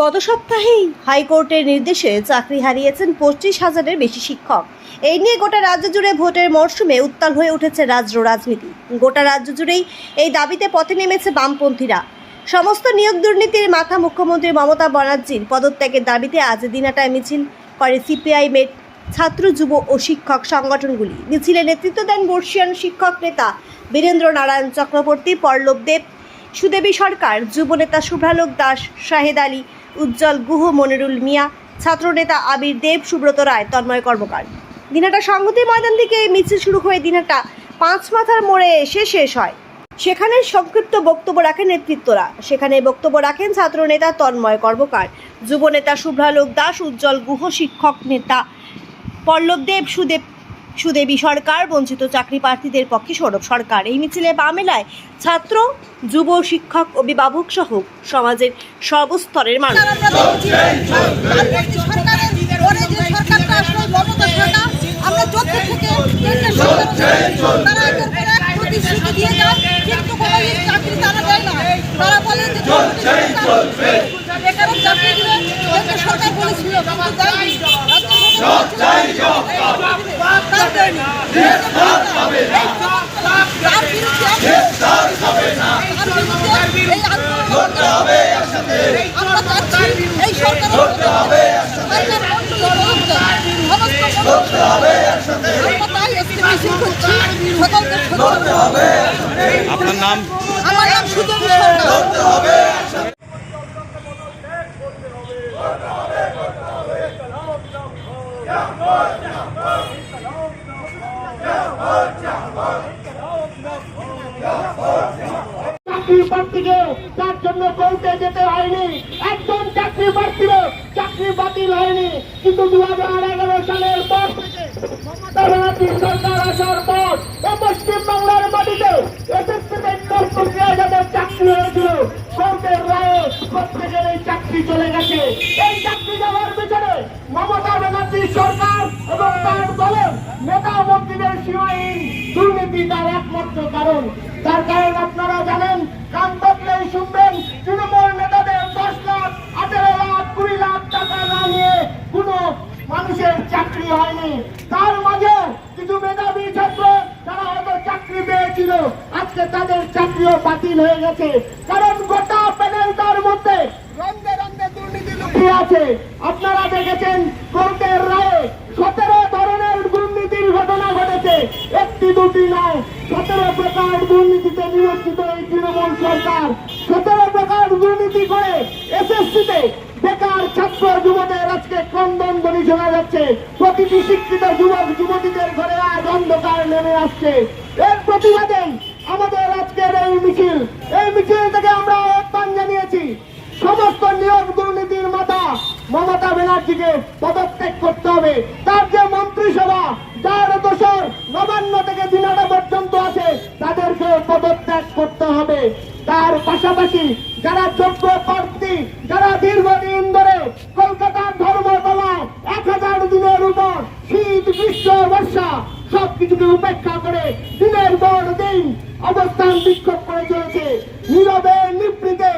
গত সপ্তাহেই হাইকোর্টের নির্দেশে চাকরি হারিয়েছেন পঁচিশ হাজারের বেশি শিক্ষক। এই নিয়ে গোটা রাজ্য জুড়ে ভোটের মরশুমে উত্তাল হয়ে উঠেছে রাজ্য রাজনীতি। গোটা রাজ্য জুড়েই এই দাবিতে পথে নেমেছে বামপন্থীরা। সমস্ত নিয়োগ দুর্নীতির মাথা মুখ্যমন্ত্রী মমতা ব্যানার্জির পদত্যাগের দাবিতে আজ দিনাটায় মিছিল করে সিপিআই মেট ছাত্র, যুব ও শিক্ষক সংগঠনগুলি। মিছিলে নেতৃত্ব দেন বর্ষিয়ান শিক্ষক নেতা বীরেন্দ্র নারায়ণ চক্রবর্তী, পল্লব দেব, সুদেবী সরকার যুবনেতা শুভ্রালোক দাস, শাহেদ আলী উজ্জ্বল গুহ মনিরুল মিয়া, ছাত্রনেতা আবির দেব, সুব্রত রায়, তন্ময় কর্মকার। দিনাটা সংহতি ময়দান থেকে মিছিল শুরু হয়ে দিনাটা পাঁচ মাথার মোড়ে এসে শেষ হয়। সেখানে সংক্ষিপ্ত বক্তব্য রাখেন নেতৃত্বরা। সেখানে বক্তব্য রাখেন ছাত্রনেতা তন্ময় কর্মকার, যুবনেতা শুভ্রালোক দাস, উজ্জ্বল গুহ শিক্ষক নেতা পল্লব দেব, সুদেব সুদেবী সরকার বঞ্চিত চাকরি প্রার্থীদের পক্ষে সৌরভ সরকার। এই মিছিলে বামেলায় ছাত্র যুব শিক্ষক অভিভাবক সহ সমাজের সর্বস্তরের মানুষ। আমরা সরকার থেকে কেন্দ্রের সরকার তারা একের পর এক প্রতিশ্রুতি দিয়ে যায় কিন্তু কোনো চাকরি তারা দেয় না। তারা বলে যে বেকারের চাকরি দিবে সরকার বলেছিল কিন্তু দেয়নি আপনার নাম? আমার নাম সুদেবী সরকার। চাকরি প্রার্থীকে তার জন্য কোর্টে যেতে হয়নি। একজন চাকরি প্রার্থীর চাকরি বাতিল হয়নি। কিন্তু দু হাজার এগারো সালের পর থেকে সরকার আসার পর পশ্চিমবাংলার মাটিতে চাকরি হয়েছিল। চাকরি চলে গেছে। এই সরকার নেতা মন্ত্রীদের সীমাহীন দুর্নীতি তার একমাত্র কারণ। তার কারণ আপনারা জানেন কান বদলেই শুনবেন তৃণমূল নেতাদের দশ লাখ আঠেরো লাখ কুড়ি লাখ টাকা না নিয়ে কোনো মানুষের চাকরি হয়নি তার মাঝে কিছু মেধাবী ছাত্র যারা হয়তো পেয়েছিল আজকে তাদের চাকরিও বাতিল হয়ে গেছে। কারণ গোটা মধ্যে রঙে দুর্নীতি লুকিয়ে আছে। আপনারা দেখেছেন কোর্টের রায়ে সতেরো ধরনের দুর্নীতির ঘটনা ঘটেছে। একটি দুটি নয়, সতেরো প্রকার দুর্নীতিতে নিয়োজিত এই তৃণমূল সরকার। সতেরো প্রকার দুর্নীতি করে এসএসসিতে বেকার ছাত্র যুবদের আজকে ক্রন্দন ধ্বনি শোনা যাচ্ছে। প্রতিটি শিক্ষিত যুবক, যুবতীদের ঘরে আজ অন্ধকার নেমে আসছে। এর প্রতিবাদে আমাদের আজকের এই মিছিল এই মিছিল থেকে আমরা আহ্বান জানিয়েছি, সমস্ত নিয়োগ দুর্নীতির মাথা মমতা ব্যানার্জিকে পদত্যাগ করতে হবে। তার যে মন্ত্রিসভা, যার দোষর নবান্ন থেকে দিনাটা পর্যন্ত আছে, তাদেরকে পদত্যাগ করতে হবে। তার পাশাপাশি যারা যোগ্য প্রার্থী, যারা দীর্ঘদিন ধরে কলকাতার ধর্মতলায় এক হাজার দিনের উপর শীত, গ্রীষ্ম, বর্ষা, সবকিছুকে উপেক্ষা করে দিনের পর দিন অবস্থান বিক্ষোভ করে চলেছে। নীরবে নিপ্রিতে